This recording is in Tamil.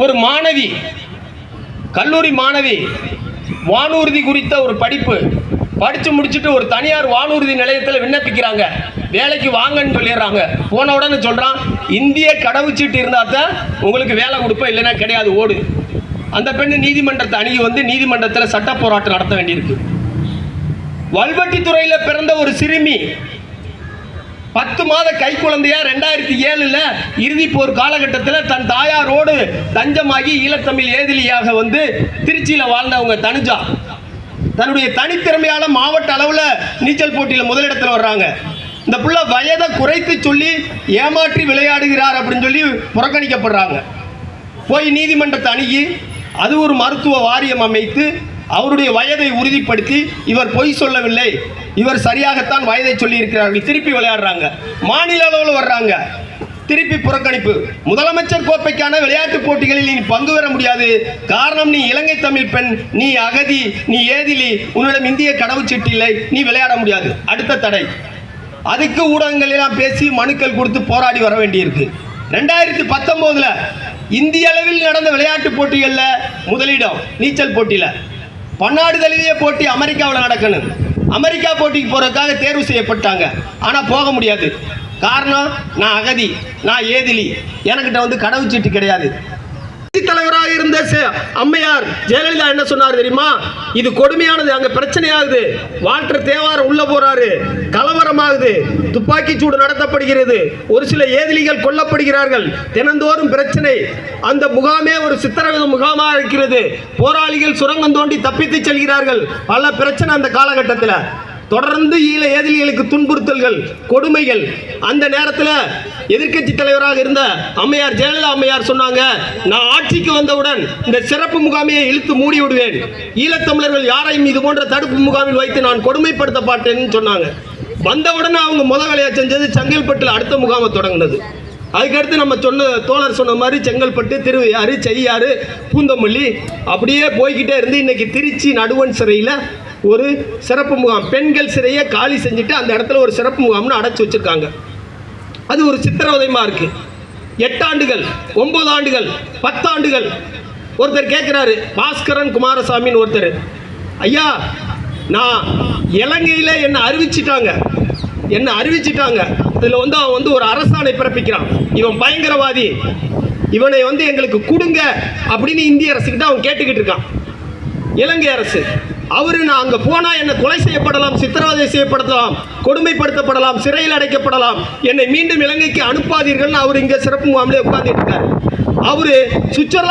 ஒரு மாணவி கல்லூரி மாணவி வானூர்தி குறித்த ஒரு படிப்பு படித்து முடிச்சுட்டு ஒரு தனியார் வானூர்தி நிலையத்தில் விண்ணப்பிக்கிறாங்க. வேலைக்கு வாங்கன்னு சொல்லிடுறாங்க. போன உடனே சொல்கிறான் இந்திய கடவுச்சீட்டு இருந்தால் தான் உங்களுக்கு வேலை கொடுப்பேன் இல்லைன்னா கிடையாது ஓடு. அந்த பெண்ணு நீதிமன்றத்தை அணுகி வந்து நீதிமன்றத்தில் சட்ட போராட்டம் நடத்த வேண்டியிருக்கு. வல்வட்டித்துறையில் பிறந்த ஒரு சிறுமி பத்து மாத கை குழந்தையா ரெண்டாயிரத்தி ஏழுல இறுதி போர் காலகட்டத்தில் தன் தாயாரோடு தஞ்சமாகி ஈழத்தமிழ் ஏதிலியாக வந்து திருச்சியில் வாழ்ந்தவங்க தனுஜா. தன்னுடைய தனித்திறமையால் மாவட்ட அளவில் நீச்சல் போட்டியில் முதலிடத்தில் வர்றாங்க. இந்த புள்ள வயதை குறைத்து சொல்லி ஏமாற்றி விளையாடுகிறார் அப்படின்னு சொல்லி புறக்கணிக்கப்படுறாங்க. போய் நீதிமன்றத்தை அணுகி அது ஒரு மருத்துவ வாரியம் அமைத்து அவருடைய வயதை உறுதிப்படுத்தி இவர் பொய் சொல்லவில்லை. இவர் சரியாகத்தான் வயதை சொல்லி இருக்கிறார்கள் திருப்பி விளையாடுறாங்க. மாநில அளவில் வர்றாங்க. திருப்பி புறக்கணிப்பு. முதலமைச்சர் கோப்பைக்கான விளையாட்டுப் போட்டிகளில் நீ பங்கு பெற முடியாது. காரணம் நீ இலங்கை தமிழ் பெண். நீ அகதி நீ ஏதிலி. உன்னிடம் இந்திய கடவுச்சீட்டு இல்லை. நீ விளையாட முடியாது. அடுத்த தடை. அதுக்கு ஊடகங்கள் எல்லாம் பேசி மனுக்கள் கொடுத்து போராடி வர வேண்டியிருக்கு. ரெண்டாயிரத்தி பத்தொம்போதுல இந்திய அளவில் நடந்த விளையாட்டுப் போட்டிகளில் முதலிடம் நீச்சல் போட்டியில். பன்னாடு தழுவிய போட்டி அமெரிக்காவில் நடக்கணும். அமெரிக்கா போட்டிக்கு போகிறதுக்காக தேர்வு செய்யப்பட்டாங்க. ஆனால் போக முடியாது. காரணம் நான் அகதி நான் ஏதிலி. எனக்கிட்ட வந்து கடவுச்சீட்டு கிடையாது. தலைவராக இருந்த அம்மையார் ஜெயலலிதா என்ன சொன்னார் தெரியுமா? இது கொடுமையானது அங்க பிரச்சனையாகுது. வாட்டர் தேவார உள்ள போறாரு. கலவரமாகுது துப்பாக்கி சூடு நடத்தப்படுகிறது. ஒரு சில ஏதிலிகள் கொல்லப்படுகிறார்கள். தினந்தோறும் பிரச்சனை. அந்த முகாமே ஒரு சித்திரவதை முகாமாக இருக்கிறது. போராளிகள் சுரங்கம் தோண்டி தப்பித்து செல்கிறார்கள். பல பிரச்சனை அந்த காலகட்டத்தில். தொடர்ந்து ஈழ ஏதிலிகளுக்கு துன்புறுத்தல்கள் கொடுமைகள். அந்த நேரத்தில் எதிர்க்கட்சி தலைவராக இருந்த அம்மையார் ஜெயலலிதா அம்மையார் சொன்னாங்க நான் ஆட்சிக்கு வந்தவுடன் இந்த சிறப்பு முகாமையை இழுத்து மூடி விடுவேன் ஈழத்தமிழர்கள் யாரையும் இது போன்ற தடுப்பு முகாமில் வைத்து நான் கொடுமைப்படுத்த மாட்டேன்னு சொன்னாங்க. வந்தவுடனே அவங்க முத வேலையாக செஞ்சது செங்கல்பட்டில் அடுத்த முகாமை தொடங்கினது. அதுக்கடுத்து நம்ம சொன்ன தோழர் சொன்ன மாதிரி செங்கல்பட்டு திருவையாறு செய்யாறு பூந்தமல்லி அப்படியே போய்கிட்டே இருந்து இன்னைக்கு திருச்சி நடுவன் சிறையில் ஒரு சிறப்பு முகாம். பெண்கள் சிறையை காலி செஞ்சுட்டு அந்த இடத்துல ஒரு சிறப்பு முகாம்னு அடைச்சி வச்சிருக்காங்க. அது ஒரு சித்திரவதைமாக இருக்குது எட்டாண்டுகள் ஒம்பது ஆண்டுகள் பத்தாண்டுகள். ஒருத்தர் கேட்குறாரு பாஸ்கரன் குமாரசாமின்னு ஒருத்தர். ஐயா நான் இலங்கையில் என்னை அறிவிச்சிட்டாங்க. என்னை அறிவிச்சிட்டாங்க. இதில் வந்து அவன் வந்து ஒரு அரசாணை பிறப்பிக்கிறான். இவன் பயங்கரவாதி. இவனை வந்து எங்களுக்கு கொடுங்க அப்படின்னு இந்திய அரசுக்கிட்ட அவன் கேட்டுக்கிட்டு இருக்கான். இலங்கை அரசு அவரு நான் அங்கே போனால் என்னை கொலை செய்யப்படலாம் சித்திரவதை செய்யப்படலாம் கொடுமைப்படுத்தப்படலாம் சிறையில் அடைக்கப்படலாம். என்னை மீண்டும் இலங்கைக்கு அனுப்பாதீர்கள்னு அவர் இங்கே சிறப்பு முகாமிலே உட்கார்ந்துட்டு இருக்காரு. அவரு சுவிட்சர்லாந்து